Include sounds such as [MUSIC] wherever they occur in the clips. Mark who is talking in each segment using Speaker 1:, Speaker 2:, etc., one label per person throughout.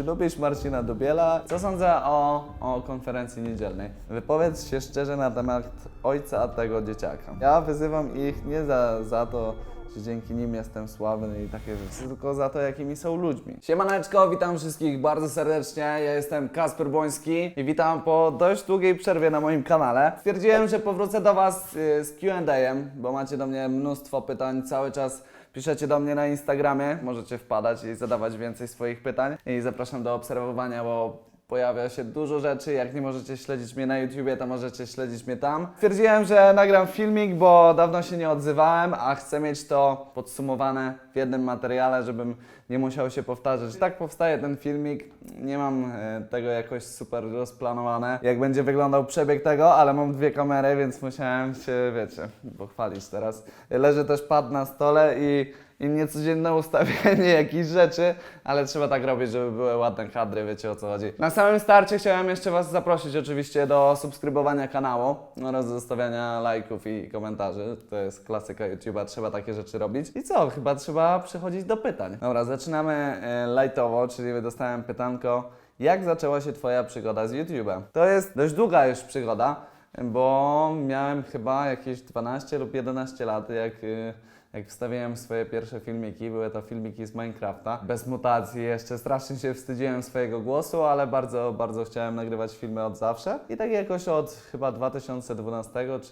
Speaker 1: Czy lubisz Marcina Dubiela? Co sądzę o, o konferencji niedzielnej? Wypowiedz się szczerze na temat ojca tego dzieciaka. Ja wyzywam ich nie za, za to, że dzięki nim jestem sławny i takie rzeczy, tylko za to, jakimi są ludźmi. Siemaneczko, witam wszystkich bardzo serdecznie. Ja jestem Kasper Boński i witam po dość długiej przerwie na moim kanale. Stwierdziłem, że powrócę do Was y, z Q&A, bo macie do mnie mnóstwo pytań cały czas. Piszecie do mnie na Instagramie, możecie wpadać i zadawać więcej swoich pytań. I zapraszam do obserwowania, bo pojawia się dużo rzeczy. Jak nie możecie śledzić mnie na YouTubie, to możecie śledzić mnie tam. Stwierdziłem, że nagram filmik, bo dawno się nie odzywałem, a chcę mieć to podsumowane w jednym materiale, żebym nie musiał się powtarzać. Tak powstaje ten filmik. Nie mam e, tego jakoś super rozplanowane, jak będzie wyglądał przebieg tego, ale mam dwie kamery, więc musiałem się, wiecie, pochwalić teraz. Leży też pad na stole i i niecodzienne [LAUGHS] ustawienie jakichś rzeczy, ale trzeba tak robić, żeby były ładne kadry, wiecie o co chodzi. Na samym starcie chciałem jeszcze Was zaprosić oczywiście do subskrybowania kanału oraz zostawiania lajków i komentarzy. To jest klasyka YouTube'a, trzeba takie rzeczy robić. I co? Chyba trzeba przechodzić do pytań. Dobra, zaczynamy e, lightowo, czyli dostałem pytanko, jak zaczęła się Twoja przygoda z YouTube'em? To jest dość długa już przygoda, bo miałem chyba jakieś 12 lub 11 lat, jak... y, jak wstawiałem swoje pierwsze filmiki, były to filmiki z Minecrafta, bez mutacji jeszcze, strasznie się wstydziłem swojego głosu, ale bardzo, bardzo chciałem nagrywać filmy od zawsze. I tak jakoś od chyba 2012 czy,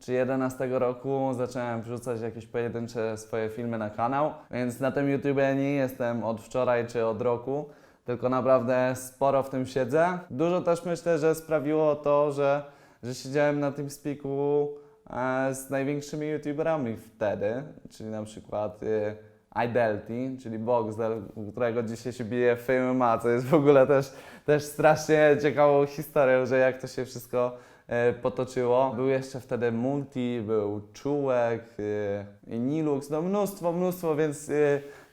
Speaker 1: czy 2011 roku zacząłem wrzucać jakieś pojedyncze swoje filmy na kanał, więc na tym YouTubie nie jestem od wczoraj czy od roku, tylko naprawdę sporo w tym siedzę. Dużo też myślę, że sprawiło to, że, że siedziałem na tym spiku e, z największymi youtuberami wtedy, czyli na przykład y, Idelty, czyli Boxdel, którego dzisiaj się bije MMA, co jest w ogóle też, też strasznie ciekawą historią, że jak to się wszystko e, potoczyło. Był jeszcze wtedy Multi, był Czułek Nilux, no mnóstwo, mnóstwo, więc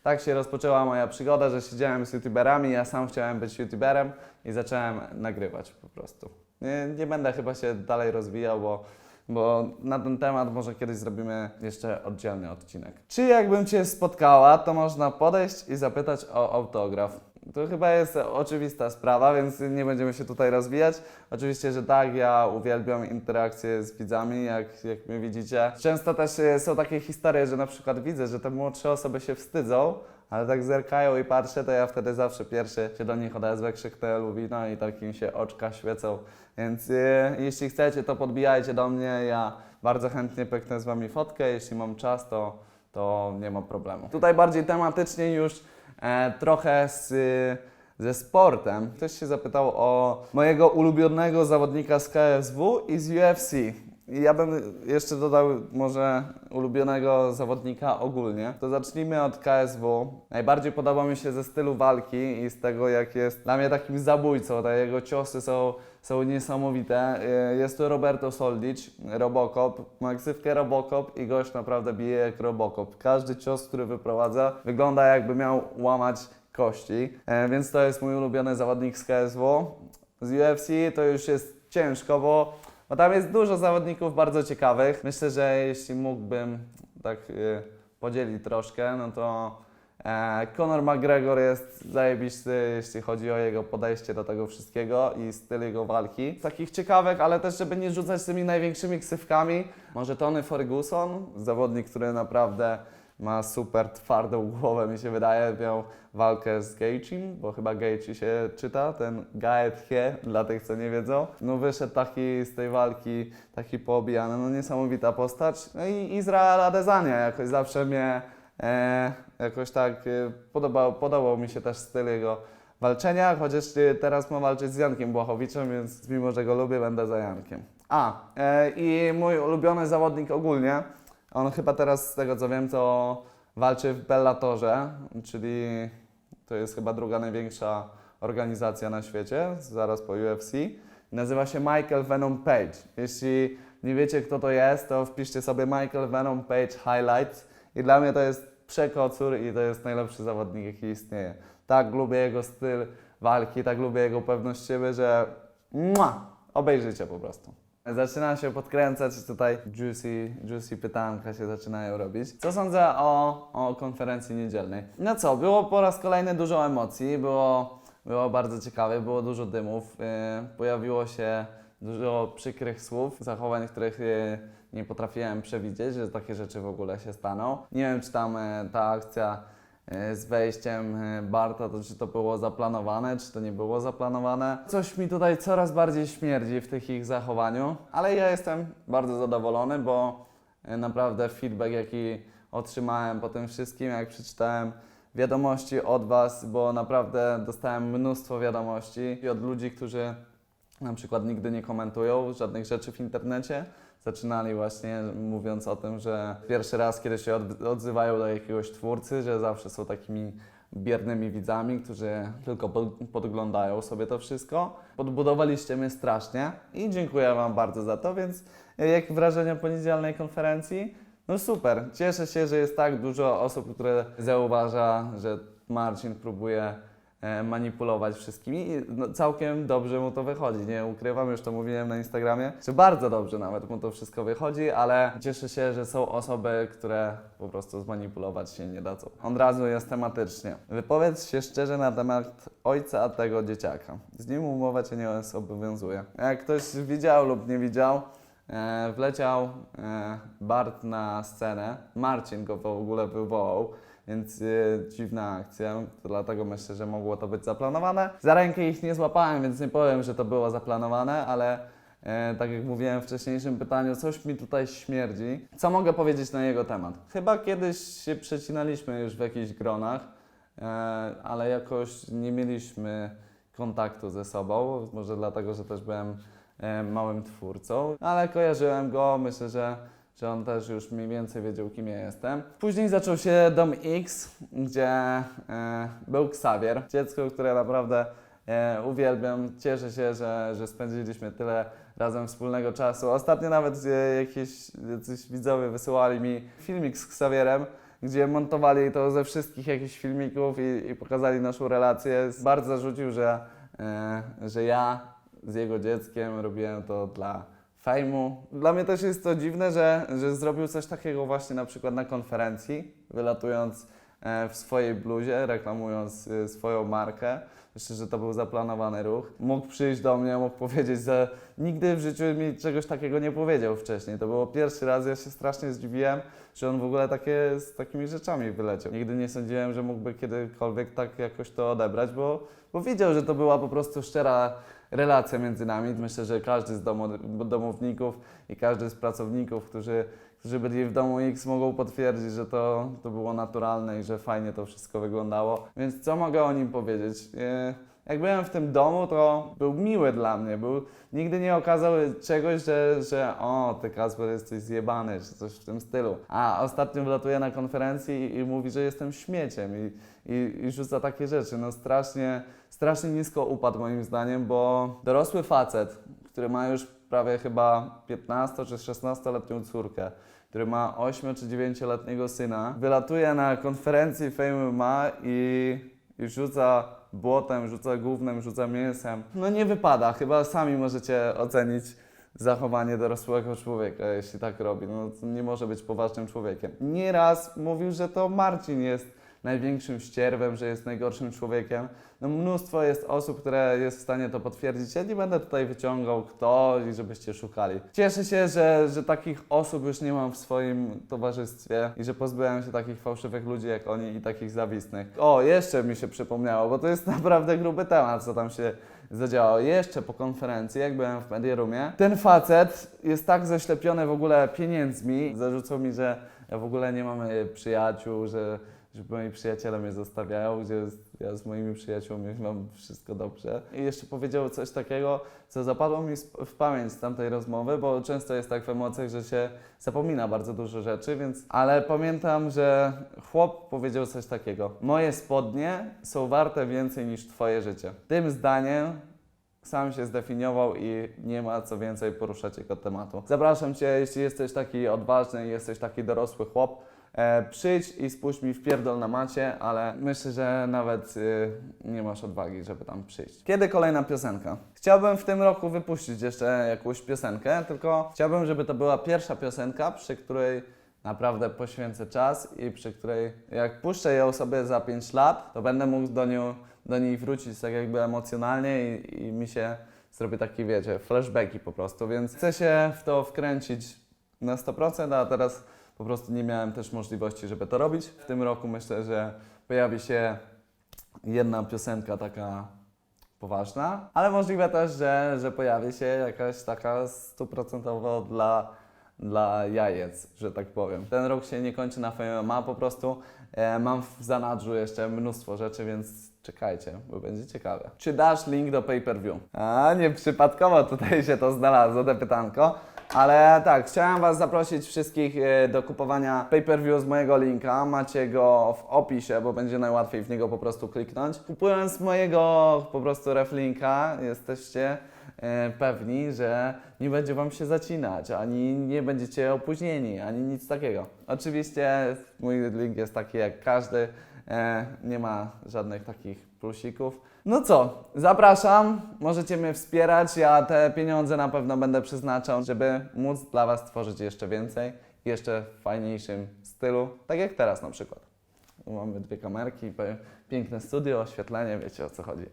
Speaker 1: tak się rozpoczęła moja przygoda, że siedziałem z youtuberami, ja sam chciałem być youtuberem i zacząłem nagrywać po prostu. Nie, nie będę chyba się dalej rozwijał, bo bo na ten temat może kiedyś zrobimy jeszcze oddzielny odcinek. Czy jakbym Cię spotkała, to można podejść i zapytać o autograf? To chyba jest oczywista sprawa, więc nie będziemy się tutaj rozwijać. Oczywiście, że tak, ja uwielbiam interakcje z widzami, jak, jak mnie widzicie. Często też e, są takie historie, że na przykład widzę, że te młodsze osoby się wstydzą, ale tak zerkają i patrzę, to ja wtedy zawsze pierwszy się do nich odezwę, krzyknę Luwino i tak im się oczka świecą. Więc e, jeśli chcecie, to podbijajcie do mnie, ja bardzo chętnie pyknę z Wami fotkę, jeśli mam czas, to, to nie ma problemu. Tutaj bardziej tematycznie już e, trochę z, ze sportem. Ktoś się zapytał o mojego ulubionego zawodnika z KSW i z UFC. Ja bym jeszcze dodał może ulubionego zawodnika ogólnie. To zacznijmy od KSW. Najbardziej podoba mi się ze stylu walki i z tego, jak jest dla mnie takim zabójcą. Te jego ciosy są, są niesamowite. Y, Jest to Roberto Soldic, Robocop. Ma ksywkę Robocop i gość naprawdę bije jak Robocop. Każdy cios, który wyprowadza, wygląda jakby miał łamać kości. E, Więc to jest mój ulubiony zawodnik z KSW. Z UFC to już jest ciężko, bo bo tam jest dużo zawodników bardzo ciekawych. Myślę, że jeśli mógłbym tak y, podzielić troszkę, no to e, Conor McGregor jest zajebisty, jeśli chodzi o jego podejście do tego wszystkiego i styl jego walki. Takich ciekawych, ale też żeby nie rzucać tymi największymi ksywkami, może Tony Ferguson, zawodnik, który naprawdę ma super twardą głowę, mi się wydaje. Miał walkę z Gaethjem, bo chyba Gaethje się czyta, ten Gaethje, dla tych, co nie wiedzą. No wyszedł taki z tej walki, taki poobijany, no niesamowita postać. No i Izrael Adesanya jakoś zawsze mnie e, jakoś tak e, podobał, podobał mi się też styl jego walczenia, chociaż e, teraz ma walczyć z Jankiem Błachowiczem, więc mimo, że go lubię, będę za Jankiem. A, e, i mój ulubiony zawodnik ogólnie, on chyba teraz, z tego co wiem, to walczy w Bellatorze, czyli to jest chyba druga największa organizacja na świecie, zaraz po UFC. Nazywa się Michael Venom Page. Jeśli nie wiecie, kto to jest, to wpiszcie sobie Michael Venom Page Highlights. I dla mnie to jest przekocur i to jest najlepszy zawodnik, jaki istnieje. Tak lubię jego styl walki, tak lubię jego pewność siebie, że obejrzyjcie po prostu. Zaczyna się podkręcać tutaj juicy, juicy pytanka się zaczynają robić. Co sądzę o, o konferencji niedzielnej? No co, było po raz kolejny dużo emocji, było Było bardzo ciekawe, było dużo dymów, e, pojawiło się dużo przykrych słów, zachowań, których e, nie potrafiłem przewidzieć, że takie rzeczy w ogóle się staną. Nie wiem, czy tam e, ta akcja z wejściem e, Barta, to czy to było zaplanowane, czy to nie było zaplanowane. Coś mi tutaj coraz bardziej śmierdzi w tych ich zachowaniu, ale ja jestem bardzo zadowolony, bo e, naprawdę feedback, jaki otrzymałem po tym wszystkim, jak przeczytałem wiadomości od Was, bo naprawdę dostałem mnóstwo wiadomości od ludzi, którzy na przykład nigdy nie komentują żadnych rzeczy w internecie. Zaczynali właśnie mówiąc o tym, że pierwszy raz, kiedy się od- odzywają do jakiegoś twórcy, że zawsze są takimi biernymi widzami, którzy tylko pod, podglądają sobie to wszystko. Podbudowaliście mnie strasznie i dziękuję Wam bardzo za to, więc jak wrażenia po niedzielnej konferencji? No super, cieszę się, że jest tak dużo osób, które zauważa, że Marcin próbuje manipulować wszystkimi i no, całkiem dobrze mu to wychodzi. Nie ukrywam, już to mówiłem na Instagramie, że bardzo dobrze nawet mu to wszystko wychodzi, ale cieszę się, że są osoby, które po prostu zmanipulować się nie dadzą. Od razu jest tematycznie. Wypowiedz się szczerze na temat ojca tego dzieciaka. Z nim umowa cię nie obowiązuje. Jak ktoś widział lub nie widział, E, wleciał e, Bart na scenę. Marcin go w ogóle wywołał, więc e, dziwna akcja. Dlatego myślę, że mogło to być zaplanowane. Za rękę ich nie złapałem, więc nie powiem, że to było zaplanowane, ale e, tak jak mówiłem w wcześniejszym pytaniu, coś mi tutaj śmierdzi. Co mogę powiedzieć na jego temat? Chyba kiedyś się przecinaliśmy już w jakichś gronach, e, ale jakoś nie mieliśmy kontaktu ze sobą. Może dlatego, że też byłem e, małym twórcą, ale kojarzyłem go, myślę, że, że on też już mniej więcej wiedział, kim ja jestem. Później zaczął się Dom X, gdzie e, był Xavier, dziecko, które naprawdę e, uwielbiam. Cieszę się, że, że spędziliśmy tyle razem wspólnego czasu. Ostatnio nawet e, jakieś jacyś widzowie wysyłali mi filmik z Xavierem, gdzie montowali to ze wszystkich jakichś filmików i, i pokazali naszą relację. Bardzo zarzucił, że, e, że ja z jego dzieckiem robiłem to dla fejmu. Dla mnie też jest to dziwne, że, że zrobił coś takiego właśnie na przykład na konferencji, wylatując e, w swojej bluzie, reklamując e, swoją markę. Myślę, że to był zaplanowany ruch. Mógł przyjść do mnie, mógł powiedzieć, że nigdy w życiu mi czegoś takiego nie powiedział wcześniej. To było pierwszy raz, ja się strasznie zdziwiłem, że on w ogóle takie, z takimi rzeczami wyleciał. Nigdy nie sądziłem, że mógłby kiedykolwiek tak jakoś to odebrać, bo, bo widział, że to była po prostu szczera relacja między nami. Myślę, że każdy z domo, domowników i każdy z pracowników, którzy, którzy byli w domu X, mogą potwierdzić, że to, to było naturalne i że fajnie to wszystko wyglądało. Więc co mogę o nim powiedzieć? Jak byłem w tym domu, to był miły dla mnie. Był, nigdy nie okazał czegoś, że, że o, ty Kasper jesteś zjebany, czy coś w tym stylu. A ostatnio wlatuje na konferencji i, i mówi, że jestem śmieciem i, i, i rzuca takie rzeczy. No strasznie, strasznie nisko upadł moim zdaniem, bo dorosły facet, który ma już prawie chyba 15 czy 16-letnią córkę, który ma 8 czy 9-letniego syna, wylatuje na konferencji Fame MMA i, i rzuca błotem, rzuca gównem, rzuca mięsem. No nie wypada, chyba sami możecie ocenić zachowanie dorosłego człowieka, jeśli tak robi. No, nie może być poważnym człowiekiem. Nieraz mówił, że to Marcin jest największym ścierwem, że jest najgorszym człowiekiem. No mnóstwo jest osób, które jest w stanie to potwierdzić. Ja nie będę tutaj wyciągał kto i żebyście szukali. Cieszę się, że, że takich osób już nie mam w swoim towarzystwie i że pozbyłem się takich fałszywych ludzi jak oni i takich zawistnych. O, jeszcze mi się przypomniało, bo to jest [LAUGHS] naprawdę gruby temat, co tam się zadziałało. Jeszcze po konferencji, jak byłem w Medierumie, ten facet jest tak zaślepiony w ogóle pieniędzmi, zarzucał mi, że ja w ogóle nie mam e, przyjaciół, że że moi przyjaciele mnie zostawiają, gdzie ja z moimi przyjaciółmi mam wszystko dobrze. I jeszcze powiedział coś takiego, co zapadło mi w pamięć z tamtej rozmowy, bo często jest tak w emocjach, że się zapomina bardzo dużo rzeczy, więc... Ale pamiętam, że chłop powiedział coś takiego. Moje spodnie są warte więcej niż twoje życie. Tym zdaniem sam się zdefiniował i nie ma co więcej poruszać jego tematu. Zapraszam Cię, jeśli jesteś taki odważny jesteś taki dorosły chłop, e, przyjdź i spuść mi w pierdol na macie, ale myślę, że nawet y, nie masz odwagi, żeby tam przyjść. Kiedy kolejna piosenka? Chciałbym w tym roku wypuścić jeszcze jakąś piosenkę, tylko chciałbym, żeby to była pierwsza piosenka, przy której naprawdę poświęcę czas i przy której jak puszczę ją sobie za 5 lat, to będę mógł do, nią, do niej wrócić tak jakby emocjonalnie i, i mi się zrobi taki, wiecie, flashbacki po prostu, więc chcę się w to wkręcić na 100%, a teraz po prostu nie miałem też możliwości, żeby to robić. W tym roku myślę, że pojawi się jedna piosenka taka poważna, ale możliwe też, że, że pojawi się jakaś taka stuprocentowo dla, dla jajec, że tak powiem. Ten rok się nie kończy na FMA, po prostu e, mam w zanadrzu jeszcze mnóstwo rzeczy, więc czekajcie, bo będzie ciekawe. Czy dasz link do pay-per-view? A, nie przypadkowo tutaj się to znalazło, to pytanko. Ale tak, chciałem Was zaprosić wszystkich e, do kupowania pay-per-view z mojego linka. Macie go w opisie, bo będzie najłatwiej w niego po prostu kliknąć. Kupując mojego po prostu reflinka, jesteście e, pewni, że nie będzie Wam się zacinać, ani nie będziecie opóźnieni, ani nic takiego. Oczywiście mój link jest taki jak każdy, nie ma żadnych takich plusików. No co, zapraszam, możecie mnie wspierać, ja te pieniądze na pewno będę przeznaczał, żeby móc dla Was tworzyć jeszcze więcej, jeszcze w fajniejszym stylu, tak jak teraz na przykład. Mamy dwie kamerki, piękne studio, oświetlenie, wiecie o co chodzi.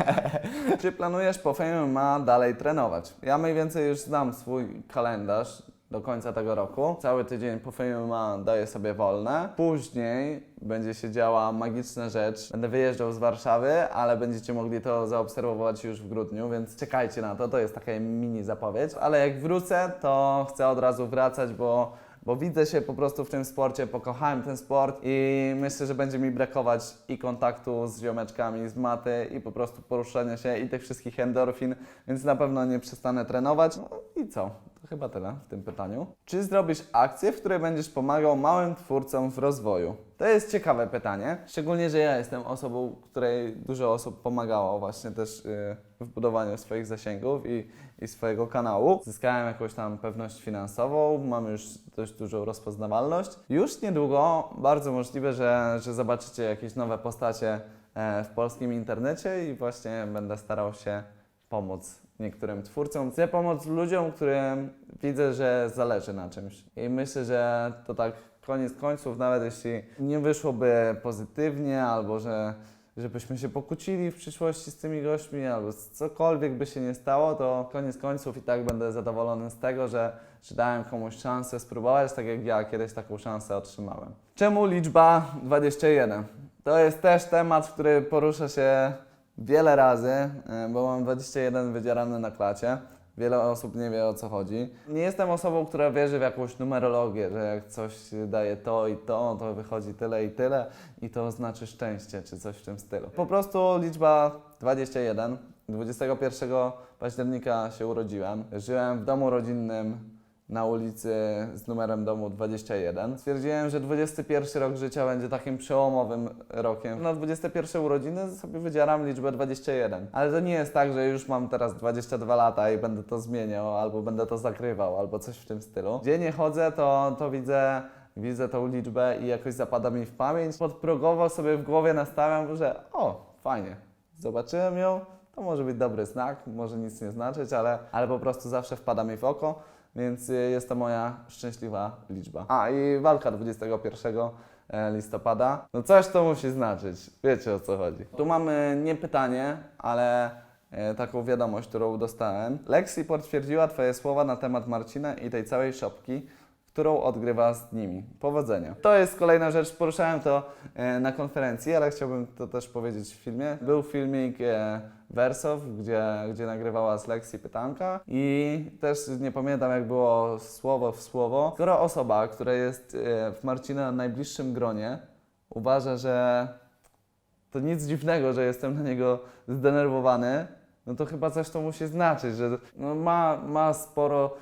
Speaker 1: [LAUGHS] Czy planujesz po Fame ma dalej trenować? Ja mniej więcej już znam swój kalendarz do końca tego roku. Cały tydzień po Fame ma daję sobie wolne. Później będzie się działa magiczna rzecz. Będę wyjeżdżał z Warszawy, ale będziecie mogli to zaobserwować już w grudniu, więc czekajcie na to. To jest taka mini zapowiedź. Ale jak wrócę, to chcę od razu wracać, bo bo widzę się po prostu w tym sporcie, pokochałem ten sport i myślę, że będzie mi brakować i kontaktu z ziomeczkami z maty i po prostu poruszania się i tych wszystkich endorfin, więc na pewno nie przestanę trenować. No i co? Chyba tyle w tym pytaniu. Czy zrobisz akcję, w której będziesz pomagał małym twórcom w rozwoju? To jest ciekawe pytanie, szczególnie, że ja jestem osobą, której dużo osób pomagało właśnie też yy, w budowaniu swoich zasięgów i, i swojego kanału. Zyskałem jakąś tam pewność finansową, mam już dość dużą rozpoznawalność. Już niedługo bardzo możliwe, że, że zobaczycie jakieś nowe postacie e, w polskim internecie i właśnie będę starał się pomóc niektórym twórcom. Chcę pomóc ludziom, którym widzę, że zależy na czymś. I myślę, że to tak koniec końców, nawet jeśli nie wyszłoby pozytywnie, albo że żebyśmy się pokłócili w przyszłości z tymi gośćmi, albo cokolwiek by się nie stało, to koniec końców i tak będę zadowolony z tego, że, że dałem komuś szansę spróbować, tak jak ja kiedyś taką szansę otrzymałem. Czemu liczba 21? To jest też temat, który porusza się wiele razy, e, bo mam 21 wydzierane na klacie. Wiele osób nie wie o co chodzi. Nie jestem osobą, która wierzy w jakąś numerologię, że jak coś daje to i to, to wychodzi tyle i tyle i to znaczy szczęście, czy coś w tym stylu. Po prostu liczba 21. 21 października się urodziłem. Żyłem w domu rodzinnym na ulicy z numerem domu 21. Stwierdziłem, że 21 rok życia będzie takim przełomowym rokiem. Na 21 urodziny sobie wydzieram liczbę 21. Ale to nie jest tak, że już mam teraz 22 lata i będę to zmieniał, albo będę to zakrywał, albo coś w tym stylu. Gdzie nie chodzę, to, to widzę widzę tą liczbę i jakoś zapada mi w pamięć. Podprogowo sobie w głowie nastawiam, że o, fajnie, zobaczyłem ją, to może być dobry znak, może nic nie znaczyć, ale, ale po prostu zawsze wpada mi w oko, więc y, jest to moja szczęśliwa liczba. A i walka 21 e, listopada. No coś to musi znaczyć, wiecie o co chodzi. Tu mamy nie pytanie, ale e, taką wiadomość, którą dostałem. Lexi potwierdziła Twoje słowa na temat Marcina i tej całej szopki, którą odgrywa z nimi. Powodzenia. To jest kolejna rzecz, poruszałem to e, na konferencji, ale chciałbym to też powiedzieć w filmie. Był filmik e, Wersow, gdzie, gdzie nagrywała z Lexi pytanka i też nie pamiętam jak było słowo w słowo. Skoro osoba, która jest e, w Marcina najbliższym gronie uważa, że to nic dziwnego, że jestem na niego zdenerwowany, no to chyba coś to musi znaczyć, że no ma, ma sporo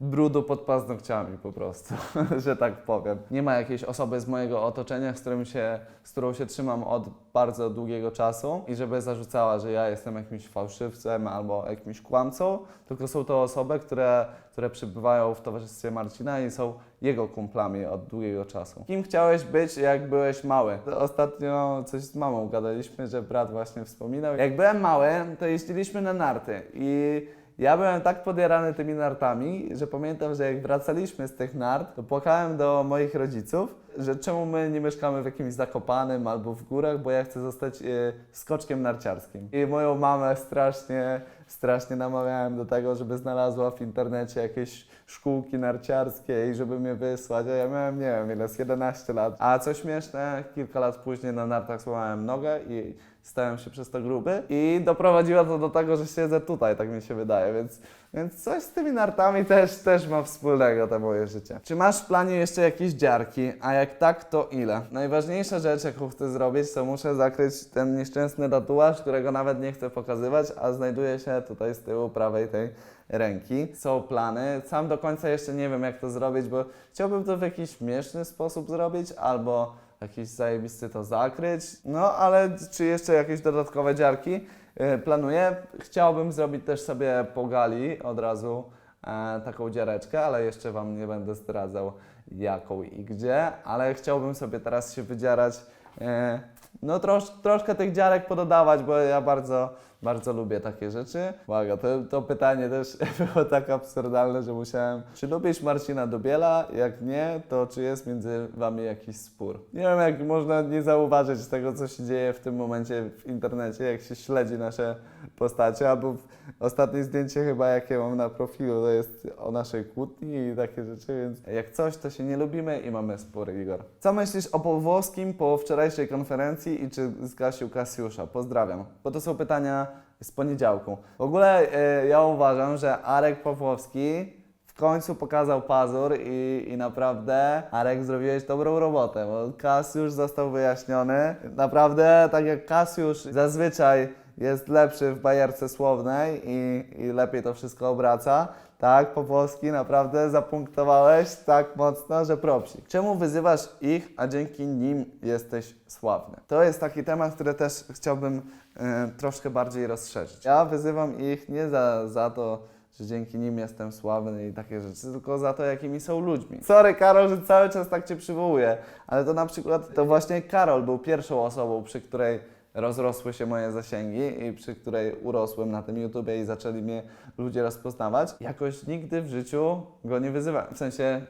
Speaker 1: brudu pod paznokciami po prostu, [LAUGHS] że tak powiem. Nie ma jakiejś osoby z mojego otoczenia, z, którym się, z którą się trzymam od bardzo długiego czasu i żeby zarzucała, że ja jestem jakimś fałszywcem albo jakimś kłamcą, tylko są to osoby, które, które przybywają w towarzystwie Marcina i są jego kumplami od długiego czasu. Kim chciałeś być, jak byłeś mały? Ostatnio coś z mamą gadaliśmy, że brat właśnie wspominał. Jak byłem mały, to jeździliśmy na narty i ja byłem tak podjarany tymi nartami, że pamiętam, że jak wracaliśmy z tych nart, to płakałem do moich rodziców, że czemu my nie mieszkamy w jakimś zakopanym albo w górach, bo ja chcę zostać e, skoczkiem narciarskim. I moją mamę strasznie, strasznie namawiałem do tego, żeby znalazła w internecie jakieś szkółki narciarskie i żeby mnie wysłać, a ja miałem, nie wiem, ile, z 11 lat. A co śmieszne, kilka lat później na nartach złamałem nogę i stałem się przez to gruby i doprowadziło to do tego, że siedzę tutaj, tak mi się wydaje, więc, więc coś z tymi nartami też, też ma wspólnego to moje życie. Czy masz w planie jeszcze jakieś dziarki, a jak tak, to ile? Najważniejsza rzecz, jaką chcę zrobić, to muszę zakryć ten nieszczęsny tatuaż, którego nawet nie chcę pokazywać, a znajduje się tutaj z tyłu prawej tej ręki. Są plany. Sam do końca jeszcze nie wiem, jak to zrobić, bo chciałbym to w jakiś śmieszny sposób zrobić, albo jakiś zajebisty to zakryć. No, ale czy jeszcze jakieś dodatkowe dziarki yy, planuję? Chciałbym zrobić też sobie po gali od razu e, taką dziareczkę, ale jeszcze Wam nie będę zdradzał jaką i gdzie, ale chciałbym sobie teraz się wydzierać e, no trosz, troszkę tych dziarek pododawać, bo ja bardzo, bardzo lubię takie rzeczy. Uwaga, to, to pytanie też [LAUGHS] było tak absurdalne, że musiałem... Czy lubisz Marcina Dubiela? Jak nie, to czy jest między wami jakiś spór? Nie wiem, jak można nie zauważyć tego, co się dzieje w tym momencie w internecie, jak się śledzi nasze postacie, albo ostatnie zdjęcie chyba, jakie mam na profilu, to jest o naszej kłótni i takie rzeczy, więc jak coś, to się nie lubimy i mamy spór, Igor. Co myślisz o Pawłowskim po wczorajszej konferencji i czy zgasił Kasiusza? Pozdrawiam. Bo to są pytania z poniedziałku. W ogóle e, ja uważam, że Arek Pawłowski w końcu pokazał pazur i, i naprawdę Arek zrobiłeś dobrą robotę, bo Kasiusz został wyjaśniony. Naprawdę, tak jak Kasiusz zazwyczaj jest lepszy w bajerce słownej i, i lepiej to wszystko obraca, tak, Popowski, naprawdę zapunktowałeś tak mocno, że propsik. Czemu wyzywasz ich, a dzięki nim jesteś sławny? To jest taki temat, który też chciałbym e, troszkę bardziej rozszerzyć. Ja wyzywam ich nie za, za to, że dzięki nim jestem sławny i takie rzeczy, tylko za to, jakimi są ludźmi. Sorry, Karol, że cały czas tak Cię przywołuję, ale to na przykład, to właśnie Karol był pierwszą osobą, przy której rozrosły się moje zasięgi i przy której urosłem na tym YouTubie i zaczęli mnie ludzie rozpoznawać. Jakoś nigdy w życiu go nie wyzywałem. W sensie,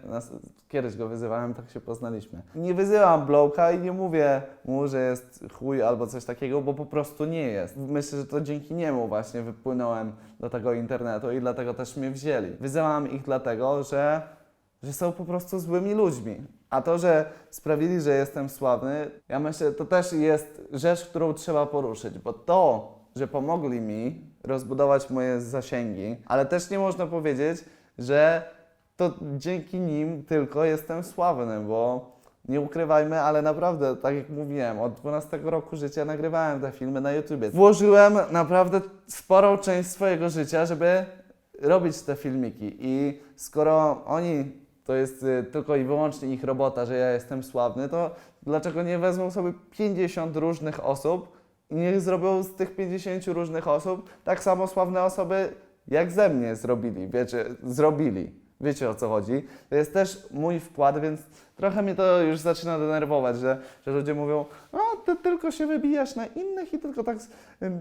Speaker 1: kiedyś go wyzywałem, tak się poznaliśmy. Nie wyzywam Blowka i nie mówię mu, że jest chuj albo coś takiego, bo po prostu nie jest. Myślę, że to dzięki niemu właśnie wypłynąłem do tego internetu i dlatego też mnie wzięli. Wyzywam ich dlatego, że że są po prostu złymi ludźmi. A to, że sprawili, że jestem sławny, ja myślę, to też jest rzecz, którą trzeba poruszyć, bo to, że pomogli mi rozbudować moje zasięgi, ale też nie można powiedzieć, że to dzięki nim tylko jestem sławny, bo nie ukrywajmy, ale naprawdę, tak jak mówiłem, od 12 roku życia nagrywałem te filmy na YouTubie. Włożyłem naprawdę sporą część swojego życia, żeby robić te filmiki i skoro oni to jest y, tylko i wyłącznie ich robota, że ja jestem sławny, to dlaczego nie wezmą sobie 50 różnych osób i niech zrobią z tych 50 różnych osób tak samo sławne osoby, jak ze mnie zrobili, wiecie, zrobili. Wiecie o co chodzi. To jest też mój wkład, więc trochę mnie to już zaczyna denerwować, że, że ludzie mówią, no ty tylko się wybijasz na innych i tylko tak,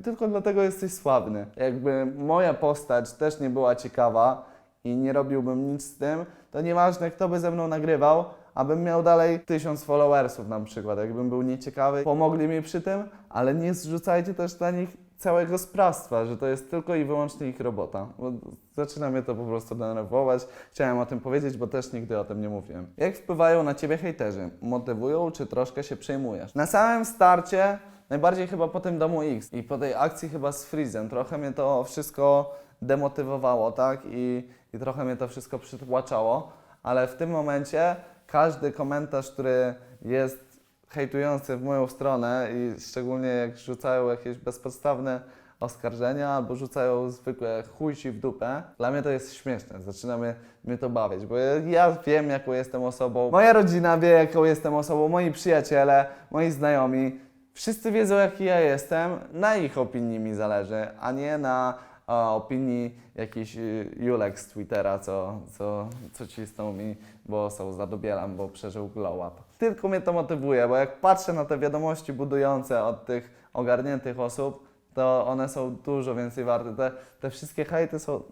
Speaker 1: tylko dlatego jesteś sławny. Jakby moja postać też nie była ciekawa i nie robiłbym nic z tym, to nieważne kto by ze mną nagrywał, abym miał dalej tysiąc followersów na przykład, jakbym był nieciekawy, pomogli mi przy tym, ale nie zrzucajcie też na nich całego sprawstwa, że to jest tylko i wyłącznie ich robota. Bo zaczyna mnie to po prostu denerwować. Chciałem o tym powiedzieć, bo też nigdy o tym nie mówiłem. Jak wpływają na ciebie hejterzy? Motywują, czy troszkę się przejmujesz? Na samym starcie, najbardziej chyba po tym domu X i po tej akcji chyba z Freezem, trochę mnie to wszystko demotywowało, tak? I, i trochę mnie to wszystko przytłaczało, ale w tym momencie każdy komentarz, który jest hejtujący w moją stronę i szczególnie jak rzucają jakieś bezpodstawne oskarżenia albo rzucają zwykłe chujci w dupę, dla mnie to jest śmieszne, zaczyna mnie, mnie to bawić, bo ja- wiem jaką jestem osobą, moja rodzina wie jaką jestem osobą, moi przyjaciele, moi znajomi, wszyscy wiedzą jaki ja jestem, na ich opinii mi zależy, a nie na e, opinii jakiś y, Julek z Twittera, co, co, co cisnął mi, bo są zadobielam, bo przeżył glow up. Tylko mnie to motywuje, bo jak patrzę na te wiadomości budujące od tych ogarniętych osób, to one są dużo więcej warte. Te, te wszystkie hejty są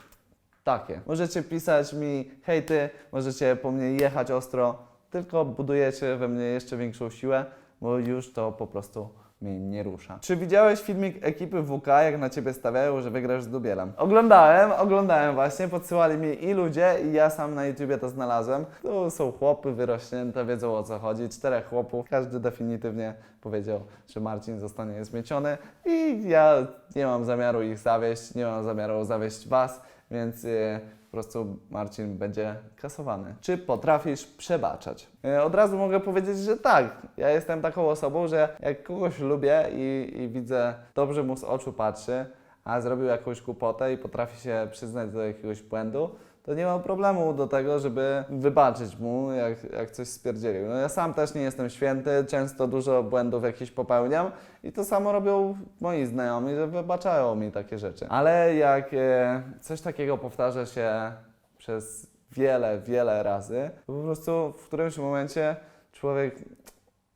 Speaker 1: takie. Możecie pisać mi hejty, możecie po mnie jechać ostro, tylko budujecie we mnie jeszcze większą siłę, bo już to po prostu mnie nie rusza. Czy widziałeś filmik ekipy WK, jak na ciebie stawiają, że wygrasz z Dubielem? Oglądałem, oglądałem właśnie, podsyłali mi i ludzie, i ja sam na YouTubie to znalazłem. Tu są chłopy wyrośnięte, wiedzą o co chodzi, czterech chłopów, każdy definitywnie powiedział, że Marcin zostanie zmieciony i ja nie mam zamiaru ich zawieść, nie mam zamiaru zawieść Was, więc po prostu Marcin będzie kasowany. Czy potrafisz przebaczać? E, Od razu mogę powiedzieć, że tak. Ja jestem taką osobą, że jak kogoś lubię i, i widzę, dobrze mu z oczu patrzy, a zrobił jakąś głupotę i potrafi się przyznać do jakiegoś błędu, to nie mam problemu do tego, żeby wybaczyć mu, jak, jak coś stwierdził. No ja sam też nie jestem święty, często dużo błędów jakichś popełniam i to samo robią moi znajomi, że wybaczają mi takie rzeczy. Ale jak e, coś takiego powtarza się przez wiele, wiele razy, to po prostu w którymś momencie człowiek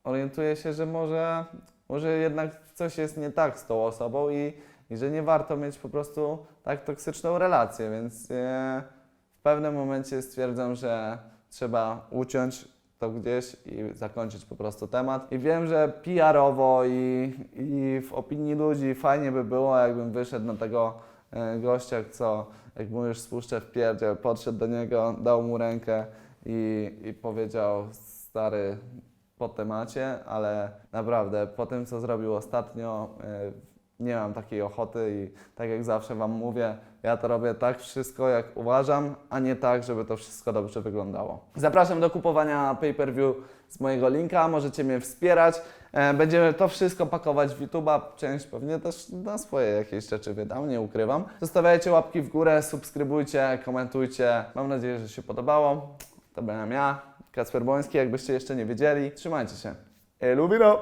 Speaker 1: orientuje się, że może, może jednak coś jest nie tak z tą osobą i, i że nie warto mieć po prostu tak toksyczną relację, więc e, w pewnym momencie stwierdzam, że trzeba uciąć to gdzieś i zakończyć po prostu temat. I wiem, że PR-owo i, i w opinii ludzi fajnie by było, jakbym wyszedł na tego e, gościa, co jak już spuszczę w pierdziel, podszedł do niego, dał mu rękę i, i powiedział stary po temacie, ale naprawdę po tym, co zrobił ostatnio, e, nie mam takiej ochoty i tak jak zawsze Wam mówię, ja to robię tak wszystko, jak uważam, a nie tak, żeby to wszystko dobrze wyglądało. Zapraszam do kupowania pay-per-view z mojego linka, możecie mnie wspierać. E, Będziemy to wszystko pakować w YouTube'a, część pewnie też na swoje jakieś rzeczy wydam, nie ukrywam. Zostawiajcie łapki w górę, subskrybujcie, komentujcie. Mam nadzieję, że się podobało. To byłem ja, Kacper Błoński, jakbyście jeszcze nie wiedzieli. Trzymajcie się. Elubino!